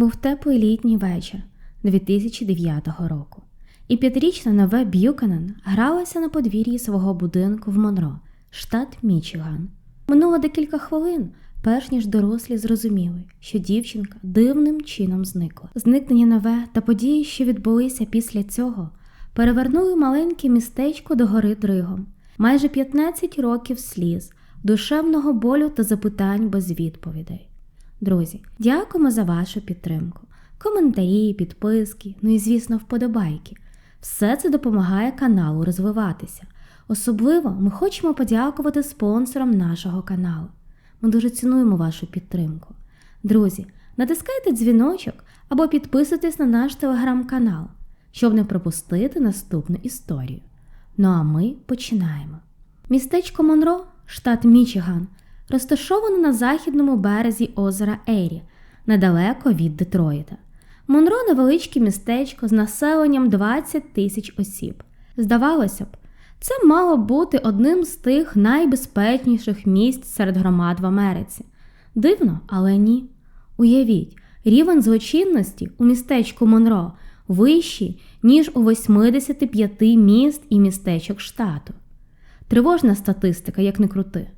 Був теплий літній вечір 2009 року, і п'ятирічна Нове Б'юкенен гралася на подвір'ї свого будинку в Монро, штат Мічиган. Минуло декілька хвилин, перш ніж дорослі зрозуміли, що дівчинка дивним чином зникла. Зникнення нове та події, що відбулися після цього, перевернули маленьке містечко до гори Дригом. Майже 15 років сліз, душевного болю та запитань без відповідей. Друзі, дякуємо за вашу підтримку. Коментарі, підписки, ну і, звісно, вподобайки. Все це допомагає каналу розвиватися. Особливо ми хочемо подякувати спонсорам нашого каналу. Ми дуже цінуємо вашу підтримку. Друзі, натискайте дзвіночок або підписуйтесь на наш телеграм-канал, щоб не пропустити наступну історію. Ну а ми починаємо. Містечко Монро, штат Мічиган, розташоване на західному березі озера Ері, недалеко від Детройта. Монро невеличке містечко з населенням 20 тисяч осіб. Здавалося б, це мало бути одним з тих найбезпечніших місць серед громад в Америці. Дивно, але ні. Уявіть, рівень злочинності у містечку Монро вищий, ніж у 85 міст і містечок штату. Тривожна статистика, як не крути.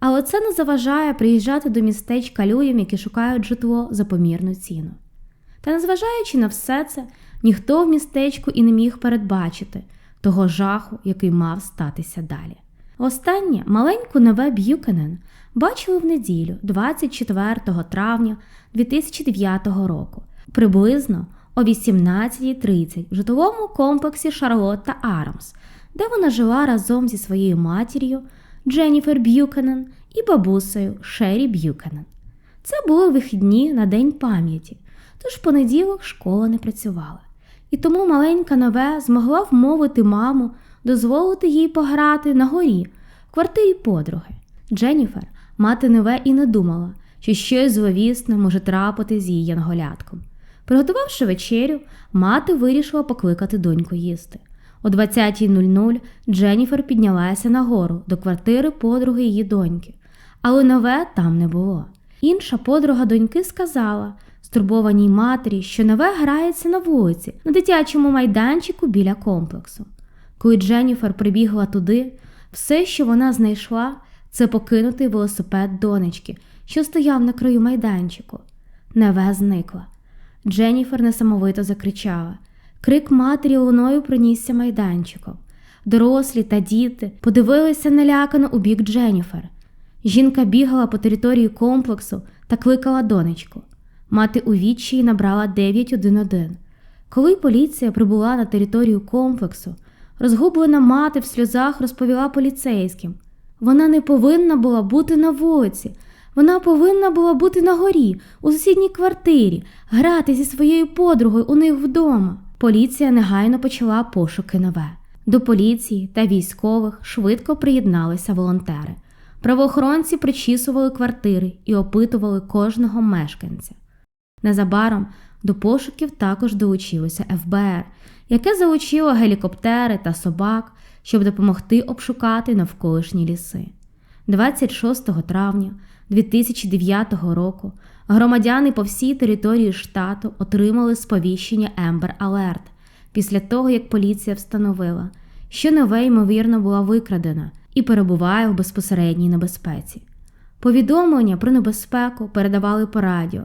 Але це не заважає приїжджати до містечка людям, які шукають житло за помірну ціну. Та незважаючи на все це, ніхто в містечку і не міг передбачити того жаху, який мав статися далі. Останнє маленьку нове Б'юкенен бачили в неділю, 24 травня 2009 року, приблизно о 18.30 в житловому комплексі Шарлотта Арамс, де вона жила разом зі своєю матір'ю Дженніфер Б'юкенен і бабусею Шері Б'юкенен. Це були вихідні на День пам'яті, тож понеділок школа не працювала. І тому маленька нове змогла вмовити маму дозволити їй пограти на горі в квартирі подруги. Дженніфер, мати нове і не думала, що щось зловісне може трапити з її янголятком. Приготувавши вечерю, мати вирішила покликати доньку їсти. О 20.00 Дженніфер піднялася нагору до квартири подруги її доньки, але нове там не було. Інша подруга доньки сказала стурбованій матері, що нове грається на вулиці, на дитячому майданчику біля комплексу. Коли Дженніфер прибігла туди, все, що вона знайшла, це покинутий велосипед донечки, що стояв на краю майданчику. Неве зникла. Дженніфер несамовито закричала. Крик матері луною пронісся майданчиком. Дорослі та діти подивилися налякано у бік Дженніфер. Жінка бігала по території комплексу та кликала донечку. Мати у відчаї набрала 911. Коли поліція прибула на територію комплексу, розгублена мати в сльозах розповіла поліцейським. Вона не повинна була бути на вулиці, вона повинна була бути на горі, у сусідній квартирі, грати зі своєю подругою у них вдома. Поліція негайно почала пошуки нове. До поліції та військових швидко приєдналися волонтери. Правоохоронці причісували квартири і опитували кожного мешканця. Незабаром до пошуків також долучилося ФБР, яке залучило гелікоптери та собак, щоб допомогти обшукати навколишні ліси. 26 травня 2009 року громадяни по всій території штату отримали сповіщення Ембер Алерт після того, як поліція встановила, що нове ймовірно була викрадена і перебуває в безпосередній небезпеці. Повідомлення про небезпеку передавали по радіо,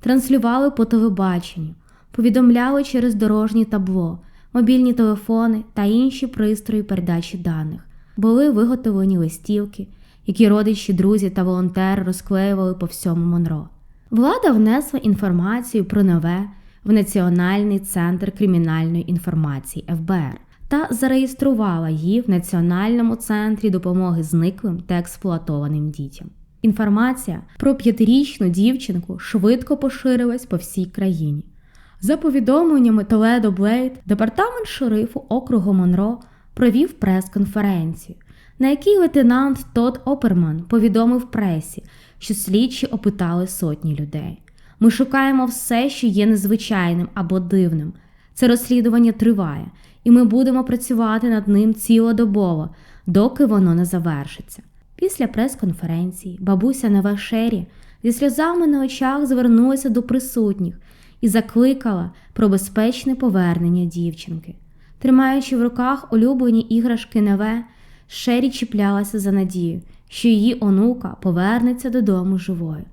транслювали по телебаченню, повідомляли через дорожні табло, мобільні телефони та інші пристрої передачі даних. Були виготовлені листівки, які родичі, друзі та волонтери розклеювали по всьому Монро. Влада внесла інформацію про нове в Національний центр кримінальної інформації ФБР та зареєструвала її в Національному центрі допомоги зниклим та експлуатованим дітям. Інформація про п'ятирічну дівчинку швидко поширилась по всій країні. За повідомленнями Толедо Блейд, департамент шерифу округу Монро провів прес-конференцію, на якій лейтенант Тодд Оперман повідомив пресі, що слідчі опитали сотні людей. Ми шукаємо все, що є незвичайним або дивним. Це розслідування триває, і ми будемо працювати над ним цілодобово, доки воно не завершиться. Після прес-конференції бабуся Неве Шері зі сльозами на очах звернулася до присутніх і закликала про безпечне повернення дівчинки. Тримаючи в руках улюблені іграшки Неве, Шері чіплялася за надію, що її онука повернеться додому живою.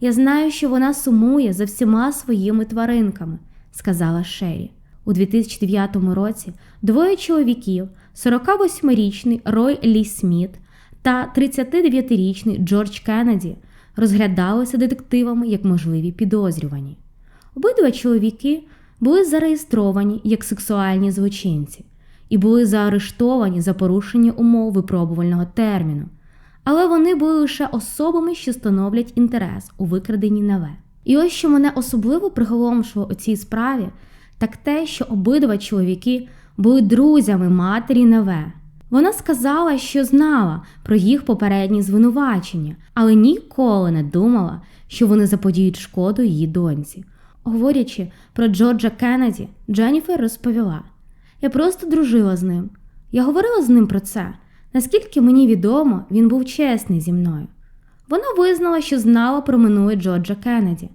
Я знаю, що вона сумує за всіма своїми тваринками, сказала Шері. У 2009 році двоє чоловіків, 48-річний Рой Лі Сміт та 39-річний Джордж Кеннеді, розглядалися детективами як можливі підозрювані. Обидва чоловіки були зареєстровані як сексуальні злочинці і були заарештовані за порушення умов випробувального терміну, але вони були лише особами, що становлять інтерес у викраденні наве. І ось що мене особливо приголомшило у цій справі, так те, що обидва чоловіки були друзями матері Неве. Вона сказала, що знала про їх попередні звинувачення, але ніколи не думала, що вони заподіють шкоду її доньці. Говорячи про Джорджа Кеннеді, Дженніфер розповіла: Я просто дружила з ним. Я говорила з ним про це. Наскільки мені відомо, він був чесний зі мною. Вона визнала, що знала про минуле Джорджа Кеннеді.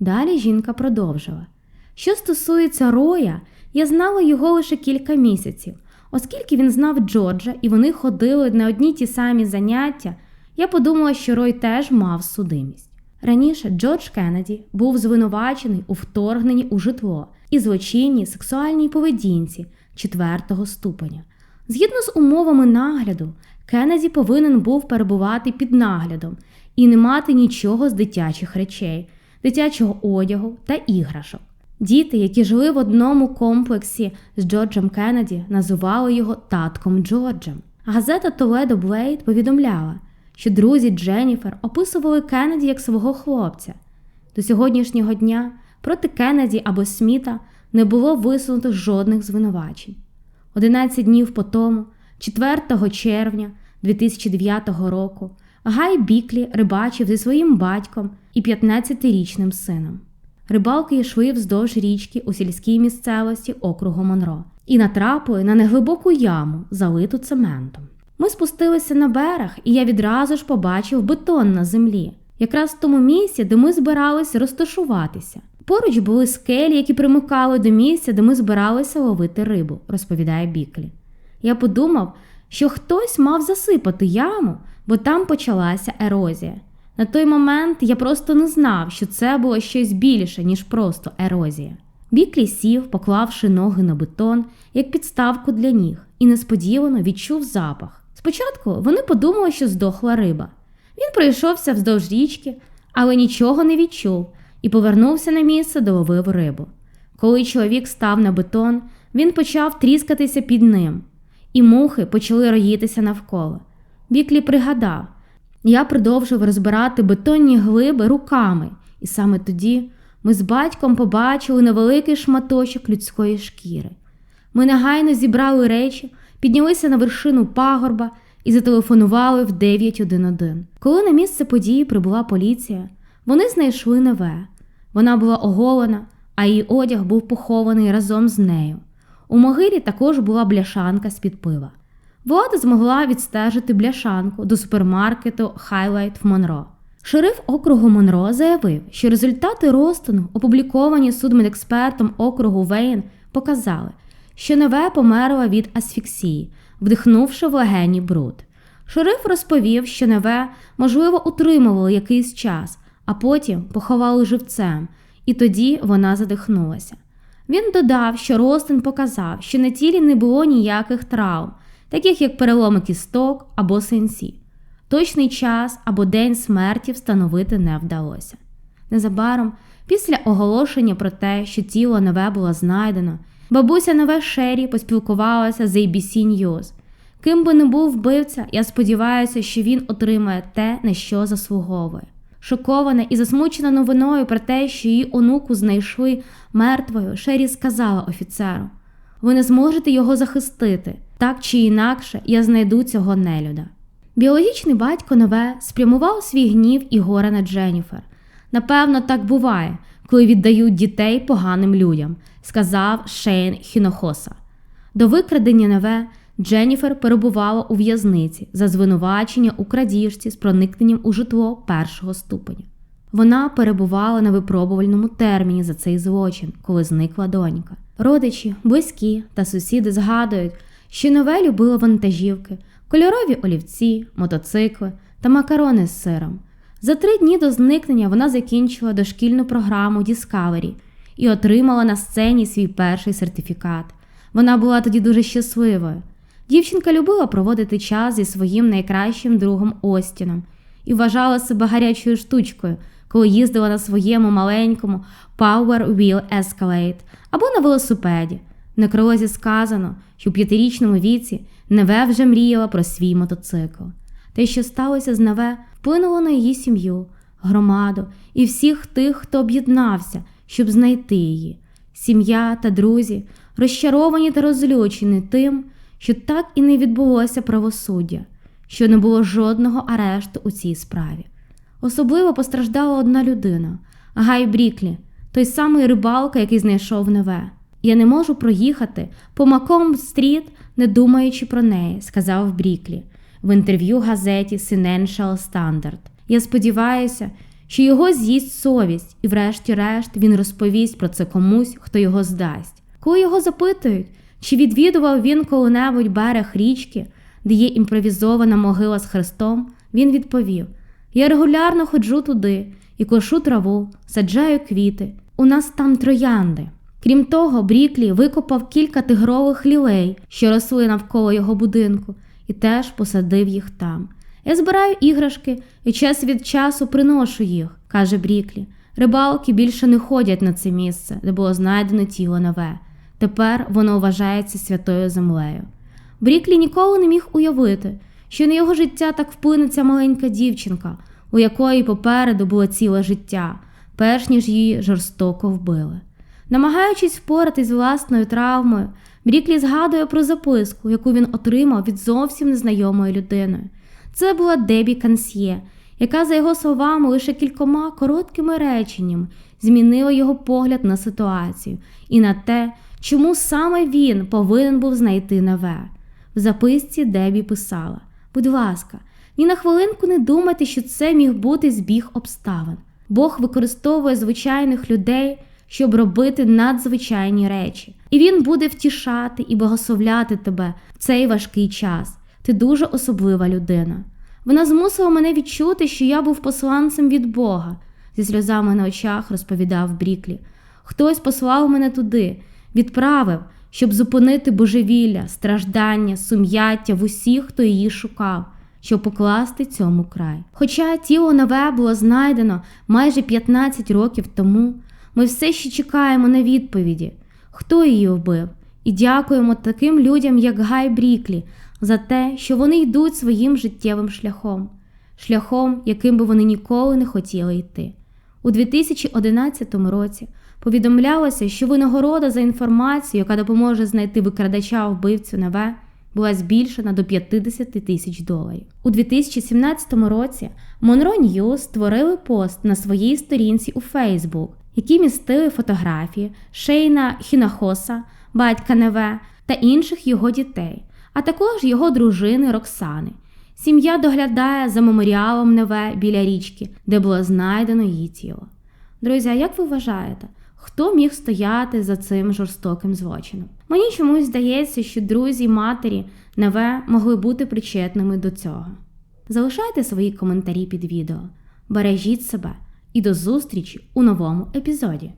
Далі жінка продовжила. Що стосується Роя, я знала його лише кілька місяців, оскільки він знав Джорджа і вони ходили на одні ті самі заняття, я подумала, що Рой теж мав судимість. Раніше Джордж Кеннеді був звинувачений у вторгненні у житло і злочинній сексуальній поведінці четвертого ступеня. Згідно з умовами нагляду, Кеннеді повинен був перебувати під наглядом і не мати нічого з дитячих речей, дитячого одягу та іграшок. Діти, які жили в одному комплексі з Джорджем Кеннеді, називали його татком Джорджем. Газета Толедо Блейд повідомляла, що друзі Дженніфер описували Кеннеді як свого хлопця. До сьогоднішнього дня проти Кеннеді або Сміта не було висунуто жодних звинувачень. 11 днів по тому, 4 червня 2009 року, Гай Біклі рибачив зі своїм батьком і 15-річним сином. Рибалки йшли вздовж річки у сільській місцевості округу Монро і натрапили на неглибоку яму, залиту цементом. Ми спустилися на берег, і я відразу ж побачив бетон на землі, якраз в тому місці, де ми збиралися розташуватися. Поруч були скелі, які примикали до місця, де ми збиралися ловити рибу, розповідає Біклі. Я подумав, що хтось мав засипати яму, бо там почалася ерозія. На той момент я просто не знав, що це було щось більше, ніж просто ерозія. Біклі сів, поклавши ноги на бетон, як підставку для ніг, і несподівано відчув запах. Спочатку вони подумали, що здохла риба. Він пройшовся вздовж річки, але нічого не відчув і повернувся на місце, де ловив рибу. Коли чоловік став на бетон, він почав тріскатися під ним, і мухи почали роїтися навколо. Біклі пригадав, я продовжив розбирати бетонні глиби руками, і саме тоді ми з батьком побачили невеликий шматочок людської шкіри. Ми негайно зібрали речі, піднялися на вершину пагорба і зателефонували в 911. Коли на місце події прибула поліція, вони знайшли неве. Вона була оголена, а її одяг був похований разом з нею. У могилі також була бляшанка з-під пива. Влада змогла відстежити бляшанку до супермаркету Highlight в Монро. Шериф округу Монро заявив, що результати розтину, опубліковані судмедекспертом округу Вейн, показали, що Неве померла від асфіксії, вдихнувши в легені бруд. Шериф розповів, що Неве, можливо, утримували якийсь час, а потім поховали живцем, і тоді вона задихнулася. Він додав, що Ростин показав, що на тілі не було ніяких травм, таких як переломи кісток або синці. Точний час або день смерті встановити не вдалося. Незабаром, після оголошення про те, що тіло нове було знайдено, бабуся нове Шері поспілкувалася з ABC News. Ким би не був вбивця, я сподіваюся, що він отримає те, на що заслуговує. Шокована і засмучена новиною про те, що її онуку знайшли мертвою, Шері сказала офіцеру: ви не зможете його захистити, так чи інакше я знайду цього нелюда. Біологічний батько Нове спрямував свій гнів і горе на Дженніфер. Напевно, так буває, коли віддають дітей поганим людям, сказав Шейн Хінохоса. До викрадення Нове Дженніфер перебувала у в'язниці за звинувачення у крадіжці з проникненням у житло першого ступеня. Вона перебувала на випробувальному терміні за цей злочин, коли зникла донька. Родичі, близькі та сусіди згадують, що нове любило вантажівки, кольорові олівці, мотоцикли та макарони з сиром. За три дні до зникнення вона закінчила дошкільну програму Discovery і отримала на сцені свій перший сертифікат. Вона була тоді дуже щасливою. Дівчинка любила проводити час зі своїм найкращим другом Остіном і вважала себе гарячою штучкою, коли їздила на своєму маленькому Power Wheel Escalade або на велосипеді. На кролозі сказано, що в п'ятирічному віці Неве вже мріяла про свій мотоцикл. Те, що сталося з Неве, вплинуло на її сім'ю, громаду і всіх тих, хто об'єднався, щоб знайти її. Сім'я та друзі розчаровані та розлючені тим, що так і не відбулося правосуддя, що не було жодного арешту у цій справі. Особливо постраждала одна людина Гай Бріклі, той самий рибалка, який знайшов Неве. Я не можу проїхати по Маком стріт, не думаючи про неї, сказав Бріклі в інтерв'ю газеті Financial Standard. Я сподіваюся, що його з'їсть совість, і, врешті-решт, він розповість про це комусь, хто його здасть. Коли його запитують, чи відвідував він коли-небудь берег річки, де є імпровізована могила з хрестом, він відповів: Я регулярно ходжу туди і кошу траву, саджаю квіти. У нас там троянди. Крім того, Бріклі викопав кілька тигрових лілей, що росли навколо його будинку, і теж посадив їх там. Я збираю іграшки і час від часу приношу їх, каже Бріклі. Рибалки більше не ходять на це місце, де було знайдено тіло нове. Тепер воно вважається святою землею. Бріклі ніколи не міг уявити, що на його життя так вплине ця маленька дівчинка, у якої попереду було ціле життя, перш ніж її жорстоко вбили. Намагаючись впоратись з власною травмою, Бріклі згадує про записку, яку він отримав від зовсім незнайомої людини. Це була Дебі Кансьє, яка, за його словами, лише кількома короткими реченнями змінила його погляд на ситуацію і на те, чому саме він повинен був знайти нове. В записці Дебі писала: Будь ласка, ні на хвилинку не думайте, що це міг бути збіг обставин. Бог використовує звичайних людей, щоб робити надзвичайні речі, і він буде втішати і благословляти тебе в цей важкий час. Ти дуже особлива людина. Вона змусила мене відчути, що я був посланцем від Бога, зі сльозами на очах розповідав Бріклі. Хтось послав мене туди, відправив, щоб зупинити божевілля, страждання, сум'яття в усіх, хто її шукав, щоб покласти цьому край. Хоча тіло нове було знайдено майже 15 років тому, ми все ще чекаємо на відповіді, хто її вбив, і дякуємо таким людям, як Гай Бріклі, за те, що вони йдуть своїм життєвим шляхом, шляхом, яким би вони ніколи не хотіли йти. У 2011 році повідомлялося, що винагорода за інформацію, яка допоможе знайти викрадача вбивцю Неве, була збільшена до 50 тисяч доларів. У 2017 році Monroe News створили пост на своїй сторінці у Facebook, які містили фотографії Шейна Хінахоса, батька Неве та інших його дітей, а також його дружини Роксани. Сім'я доглядає за меморіалом Неве біля річки, де було знайдено її тіло. Друзі, а як ви вважаєте, хто міг стояти за цим жорстоким злочином? Мені чомусь здається, що друзі матері Неве могли бути причетними до цього. Залишайте свої коментарі під відео, бережіть себе і до зустрічі у новому епізоді.